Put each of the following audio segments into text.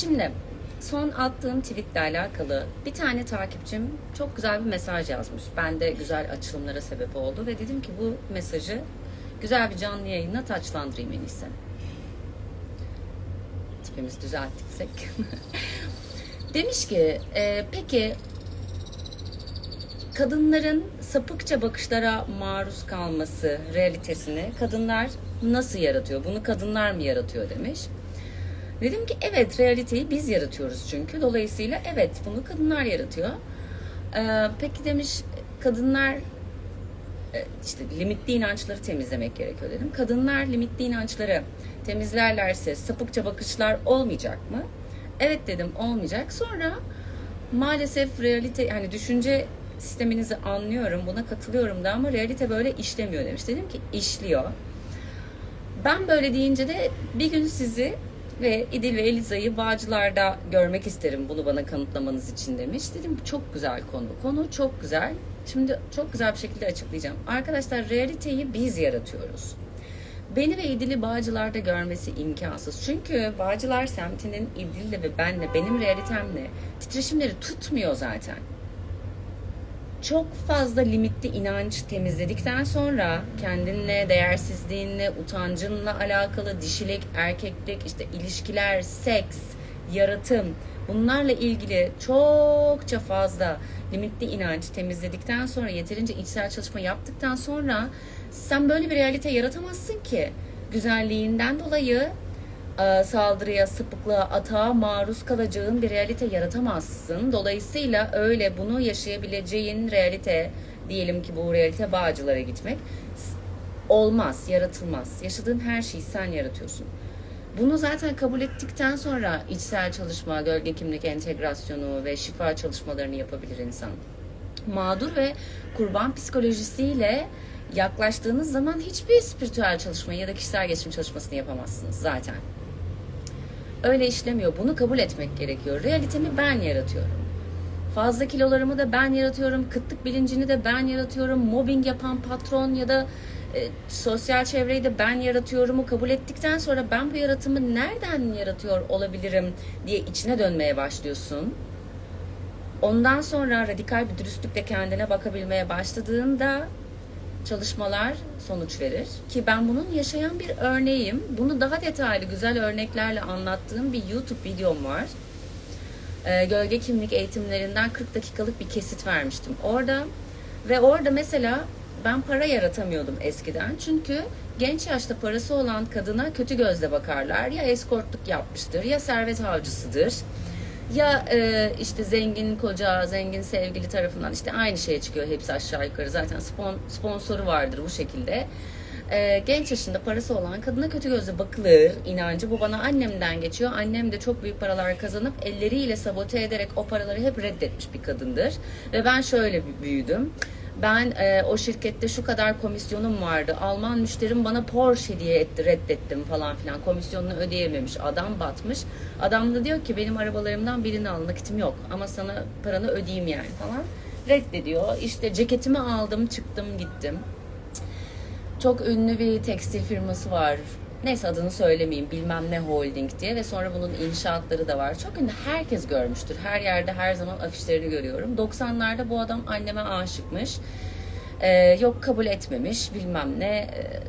Şimdi son attığım tweetle alakalı bir tane takipçim çok güzel bir mesaj yazmış. Ben de güzel açılımlara sebep oldu ve dedim ki bu mesajı güzel bir canlı yayınla taçlandırayım en iyisi. Tipimizi düzelttiksek. Demiş ki e, peki kadınların sapıkça bakışlara maruz kalması realitesini kadınlar nasıl yaratıyor? Bunu kadınlar mı yaratıyor demiş. Dedim ki evet realiteyi biz yaratıyoruz çünkü. Dolayısıyla evet bunu kadınlar yaratıyor. Ee, peki demiş kadınlar e, işte limitli inançları temizlemek gerekiyor dedim. Kadınlar limitli inançları temizlerlerse sapıkça bakışlar olmayacak mı? Evet dedim olmayacak. Sonra maalesef realite yani düşünce sisteminizi anlıyorum buna katılıyorum da ama realite böyle işlemiyor demiş. Dedim ki işliyor. Ben böyle deyince de bir gün sizi ve İdil ve Eliza'yı Bağcılar'da görmek isterim bunu bana kanıtlamanız için demiş. Dedim çok güzel konu. Konu çok güzel. Şimdi çok güzel bir şekilde açıklayacağım. Arkadaşlar realiteyi biz yaratıyoruz. Beni ve İdil'i Bağcılar'da görmesi imkansız. Çünkü Bağcılar semtinin İdil'le ve benle, benim realitemle titreşimleri tutmuyor zaten çok fazla limitli inanç temizledikten sonra kendinle, değersizliğinle, utancınla alakalı dişilik, erkeklik, işte ilişkiler, seks, yaratım bunlarla ilgili çokça fazla limitli inanç temizledikten sonra yeterince içsel çalışma yaptıktan sonra sen böyle bir realite yaratamazsın ki. Güzelliğinden dolayı saldırıya, sıpıklığa, atağa maruz kalacağın bir realite yaratamazsın. Dolayısıyla öyle bunu yaşayabileceğin realite, diyelim ki bu realite bağcılara gitmek olmaz, yaratılmaz. Yaşadığın her şeyi sen yaratıyorsun. Bunu zaten kabul ettikten sonra içsel çalışma, gölge kimlik entegrasyonu ve şifa çalışmalarını yapabilir insan. Mağdur ve kurban psikolojisiyle yaklaştığınız zaman hiçbir spiritüel çalışmayı ya da kişisel gelişim çalışmasını yapamazsınız zaten öyle işlemiyor. Bunu kabul etmek gerekiyor. Realitemi ben yaratıyorum. Fazla kilolarımı da ben yaratıyorum. Kıtlık bilincini de ben yaratıyorum. Mobbing yapan patron ya da e, sosyal çevreyi de ben yaratıyorumu kabul ettikten sonra ben bu yaratımı nereden yaratıyor olabilirim diye içine dönmeye başlıyorsun. Ondan sonra radikal bir dürüstlükle kendine bakabilmeye başladığında çalışmalar sonuç verir. Ki ben bunun yaşayan bir örneğim. Bunu daha detaylı güzel örneklerle anlattığım bir YouTube videom var. Ee, gölge kimlik eğitimlerinden 40 dakikalık bir kesit vermiştim orada. Ve orada mesela ben para yaratamıyordum eskiden. Çünkü genç yaşta parası olan kadına kötü gözle bakarlar. Ya eskortluk yapmıştır ya servet avcısıdır ya e, işte zengin koca, zengin sevgili tarafından işte aynı şeye çıkıyor hepsi aşağı yukarı. Zaten spon, sponsoru vardır bu şekilde. E, genç yaşında parası olan kadına kötü gözle bakılır inancı. Bu bana annemden geçiyor. Annem de çok büyük paralar kazanıp elleriyle sabote ederek o paraları hep reddetmiş bir kadındır. Ve ben şöyle büyüdüm. Ben e, o şirkette şu kadar komisyonum vardı. Alman müşterim bana Porsche hediye etti, reddettim falan filan. Komisyonunu ödeyememiş. Adam batmış. Adam da diyor ki benim arabalarımdan birini al. Nakitim yok ama sana paranı ödeyeyim yani falan. Reddediyor. İşte ceketimi aldım, çıktım, gittim. Çok ünlü bir tekstil firması var neyse adını söylemeyeyim bilmem ne holding diye ve sonra bunun inşaatları da var. Çok ünlü herkes görmüştür. Her yerde her zaman afişlerini görüyorum. 90'larda bu adam anneme aşıkmış. Ee, yok kabul etmemiş bilmem ne. Ee,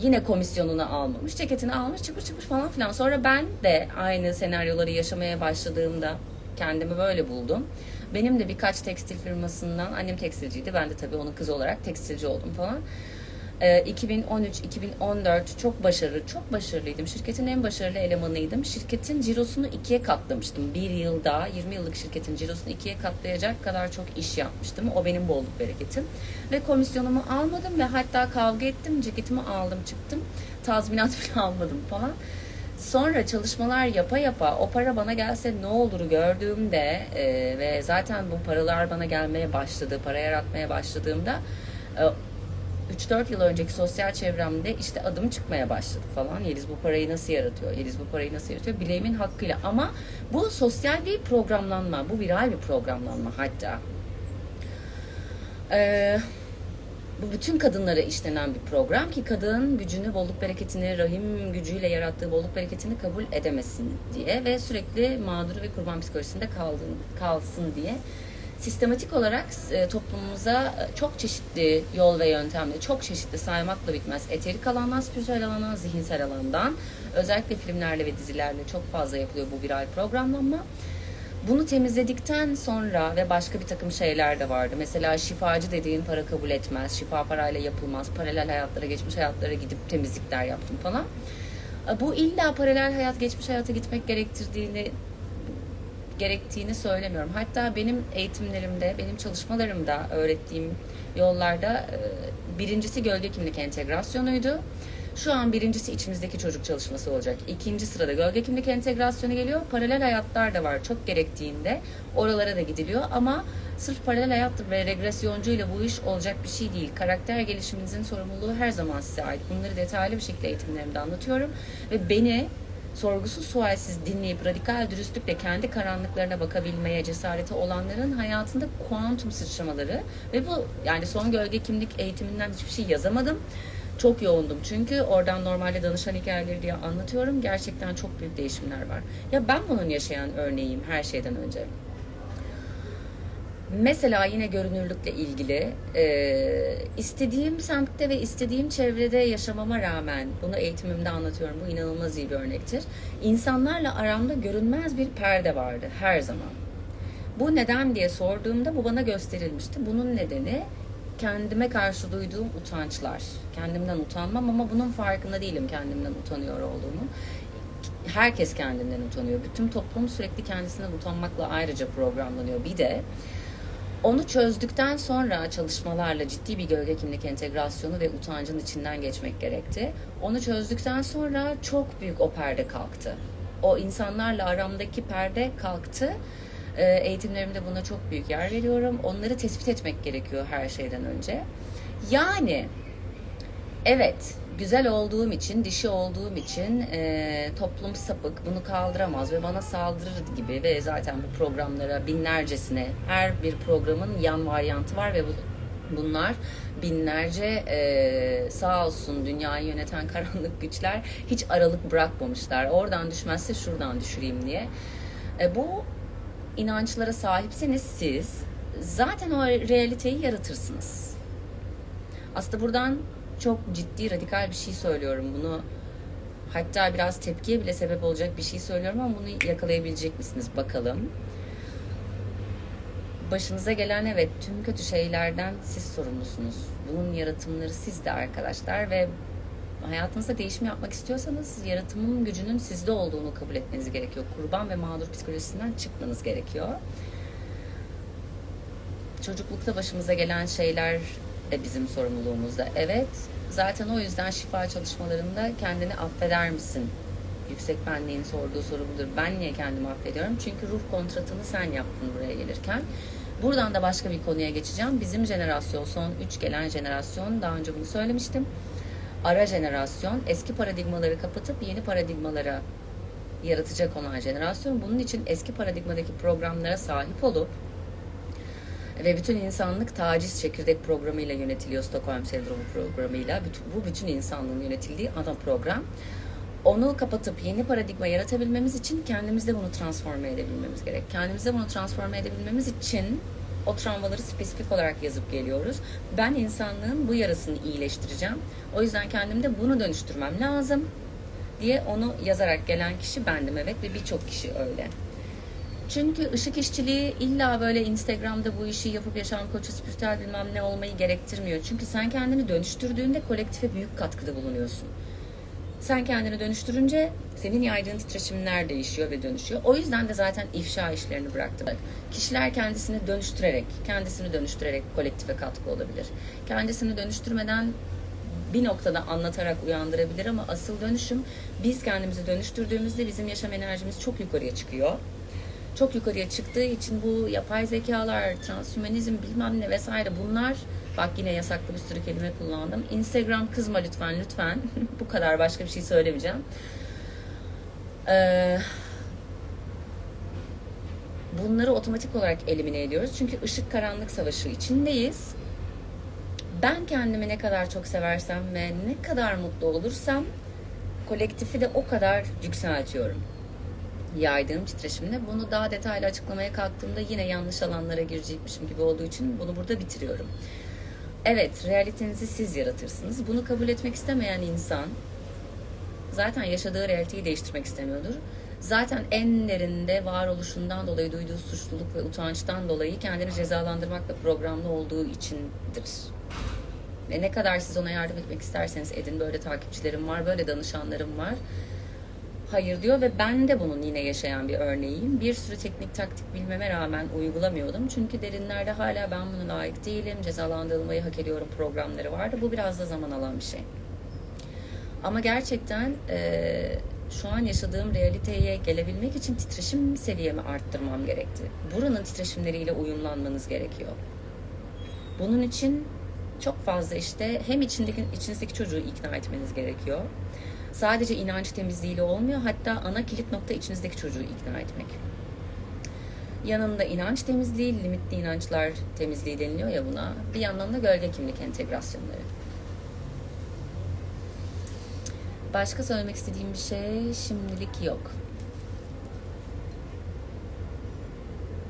yine komisyonunu almamış. Ceketini almış çıkmış çıkmış falan filan. Sonra ben de aynı senaryoları yaşamaya başladığımda kendimi böyle buldum. Benim de birkaç tekstil firmasından, annem tekstilciydi. Ben de tabii onun kızı olarak tekstilci oldum falan. 2013-2014 ee, çok başarılı, çok başarılıydım. Şirketin en başarılı elemanıydım. Şirketin cirosunu ikiye katlamıştım. Bir yılda, 20 yıllık şirketin cirosunu ikiye katlayacak kadar çok iş yapmıştım. O benim bolluk bereketim. Ve komisyonumu almadım ve hatta kavga ettim. Ceketimi aldım çıktım. Tazminat bile almadım falan. Sonra çalışmalar yapa yapa o para bana gelse ne olur gördüğümde e, ve zaten bu paralar bana gelmeye başladı, para yaratmaya başladığımda e, 3-4 yıl önceki sosyal çevremde işte adım çıkmaya başladı falan. Yeliz bu parayı nasıl yaratıyor? Yeliz bu parayı nasıl yaratıyor? Bileğimin hakkıyla. Ama bu sosyal bir programlanma. Bu viral bir programlanma hatta. Ee, bu bütün kadınlara işlenen bir program ki kadın gücünü, bolluk bereketini, rahim gücüyle yarattığı bolluk bereketini kabul edemesin diye ve sürekli mağduru ve kurban psikolojisinde kaldın, kalsın diye sistematik olarak e, toplumumuza e, çok çeşitli yol ve yöntemle, çok çeşitli saymakla bitmez. Eterik alandan, spiritüel alandan, zihinsel alandan özellikle filmlerle ve dizilerle çok fazla yapılıyor bu viral programlanma. Bunu temizledikten sonra ve başka bir takım şeyler de vardı. Mesela şifacı dediğin para kabul etmez, şifa parayla yapılmaz, paralel hayatlara, geçmiş hayatlara gidip temizlikler yaptım falan. E, bu illa paralel hayat, geçmiş hayata gitmek gerektirdiğini gerektiğini söylemiyorum. Hatta benim eğitimlerimde, benim çalışmalarımda öğrettiğim yollarda e, birincisi gölge kimlik entegrasyonuydu. Şu an birincisi içimizdeki çocuk çalışması olacak. İkinci sırada gölge kimlik entegrasyonu geliyor. Paralel hayatlar da var çok gerektiğinde. Oralara da gidiliyor ama sırf paralel hayat ve regresyoncuyla bu iş olacak bir şey değil. Karakter gelişiminizin sorumluluğu her zaman size ait. Bunları detaylı bir şekilde eğitimlerimde anlatıyorum. Ve beni sorgusuz sualsiz dinleyip radikal dürüstlükle kendi karanlıklarına bakabilmeye cesareti olanların hayatında kuantum sıçramaları ve bu yani son gölge kimlik eğitiminden hiçbir şey yazamadım. Çok yoğundum çünkü oradan normalde danışan hikayeleri diye anlatıyorum. Gerçekten çok büyük değişimler var. Ya ben bunun yaşayan örneğiyim her şeyden önce. Mesela yine görünürlükle ilgili e, istediğim semtte ve istediğim çevrede yaşamama rağmen bunu eğitimimde anlatıyorum. Bu inanılmaz iyi bir örnektir. İnsanlarla aramda görünmez bir perde vardı her zaman. Bu neden diye sorduğumda bu bana gösterilmişti. Bunun nedeni kendime karşı duyduğum utançlar. Kendimden utanmam ama bunun farkında değilim kendimden utanıyor olduğumu. Herkes kendinden utanıyor. Bütün toplum sürekli kendisinden utanmakla ayrıca programlanıyor. Bir de onu çözdükten sonra çalışmalarla ciddi bir gölge kimlik entegrasyonu ve utancın içinden geçmek gerekti. Onu çözdükten sonra çok büyük o perde kalktı. O insanlarla aramdaki perde kalktı. Ee, eğitimlerimde buna çok büyük yer veriyorum. Onları tespit etmek gerekiyor her şeyden önce. Yani evet güzel olduğum için, dişi olduğum için e, toplum sapık, bunu kaldıramaz ve bana saldırır gibi ve zaten bu programlara binlercesine, her bir programın yan varyantı var ve bu, bunlar binlerce e, sağ olsun dünyayı yöneten karanlık güçler hiç aralık bırakmamışlar. Oradan düşmezse şuradan düşüreyim diye. E, bu inançlara sahipseniz siz zaten o realiteyi yaratırsınız. Aslında buradan çok ciddi radikal bir şey söylüyorum. Bunu hatta biraz tepkiye bile sebep olacak bir şey söylüyorum ama bunu yakalayabilecek misiniz bakalım. Başınıza gelen evet tüm kötü şeylerden siz sorumlusunuz. Bunun yaratımları sizde arkadaşlar ve hayatınızda değişim yapmak istiyorsanız yaratımın gücünün sizde olduğunu kabul etmeniz gerekiyor. Kurban ve mağdur psikolojisinden çıkmanız gerekiyor. Çocuklukta başımıza gelen şeyler bizim sorumluluğumuzda. Evet, zaten o yüzden şifa çalışmalarında kendini affeder misin? Yüksek benliğin sorduğu soru budur. Ben niye kendimi affediyorum? Çünkü ruh kontratını sen yaptın buraya gelirken. Buradan da başka bir konuya geçeceğim. Bizim jenerasyon, son 3 gelen jenerasyon, daha önce bunu söylemiştim. Ara jenerasyon, eski paradigmaları kapatıp yeni paradigmalara yaratacak olan jenerasyon. Bunun için eski paradigmadaki programlara sahip olup ve bütün insanlık taciz çekirdek programıyla yönetiliyor. Stockholm Sendromu programıyla. Bu bütün insanlığın yönetildiği ana program. Onu kapatıp yeni paradigma yaratabilmemiz için kendimizde bunu transforme edebilmemiz gerek. Kendimizde bunu transforme edebilmemiz için o travmaları spesifik olarak yazıp geliyoruz. Ben insanlığın bu yarasını iyileştireceğim. O yüzden kendimde bunu dönüştürmem lazım diye onu yazarak gelen kişi bendim evet ve birçok kişi öyle. Çünkü ışık işçiliği illa böyle Instagram'da bu işi yapıp yaşam koçu, spiritüel bilmem ne olmayı gerektirmiyor. Çünkü sen kendini dönüştürdüğünde kolektife büyük katkıda bulunuyorsun. Sen kendini dönüştürünce senin yaydığın titreşimler değişiyor ve dönüşüyor. O yüzden de zaten ifşa işlerini bıraktım. Kişiler kendisini dönüştürerek, kendisini dönüştürerek kolektife katkı olabilir. Kendisini dönüştürmeden bir noktada anlatarak uyandırabilir ama asıl dönüşüm biz kendimizi dönüştürdüğümüzde bizim yaşam enerjimiz çok yukarıya çıkıyor çok yukarıya çıktığı için bu yapay zekalar, transhümanizm bilmem ne vesaire bunlar bak yine yasaklı bir sürü kelime kullandım. Instagram kızma lütfen lütfen. bu kadar başka bir şey söylemeyeceğim. Ee, bunları otomatik olarak elimine ediyoruz. Çünkü ışık karanlık savaşı içindeyiz. Ben kendimi ne kadar çok seversem ve ne kadar mutlu olursam kolektifi de o kadar yükseltiyorum. Yaydığım titreşimle bunu daha detaylı açıklamaya kalktığımda yine yanlış alanlara girecekmişim gibi olduğu için bunu burada bitiriyorum. Evet, realitenizi siz yaratırsınız. Bunu kabul etmek istemeyen insan zaten yaşadığı realiteyi değiştirmek istemiyordur. Zaten en derinde varoluşundan dolayı duyduğu suçluluk ve utançtan dolayı kendini cezalandırmakla programlı olduğu içindir. Ve ne kadar siz ona yardım etmek isterseniz edin. Böyle takipçilerim var, böyle danışanlarım var. Hayır diyor ve ben de bunun yine yaşayan bir örneğiyim. Bir sürü teknik taktik bilmeme rağmen uygulamıyordum. Çünkü derinlerde hala ben buna layık değilim, cezalandırılmayı hak ediyorum programları vardı. Bu biraz da zaman alan bir şey. Ama gerçekten eee, şu an yaşadığım realiteye gelebilmek için titreşim seviyemi arttırmam gerekti. Buranın titreşimleriyle uyumlanmanız gerekiyor. Bunun için çok fazla işte hem içindeki, içinizdeki çocuğu ikna etmeniz gerekiyor. Sadece inanç temizliğiyle olmuyor. Hatta ana kilit nokta içinizdeki çocuğu ikna etmek. Yanında inanç temizliği, limitli inançlar temizliği deniliyor ya buna. Bir yandan da gölge kimlik entegrasyonları. Başka söylemek istediğim bir şey şimdilik yok.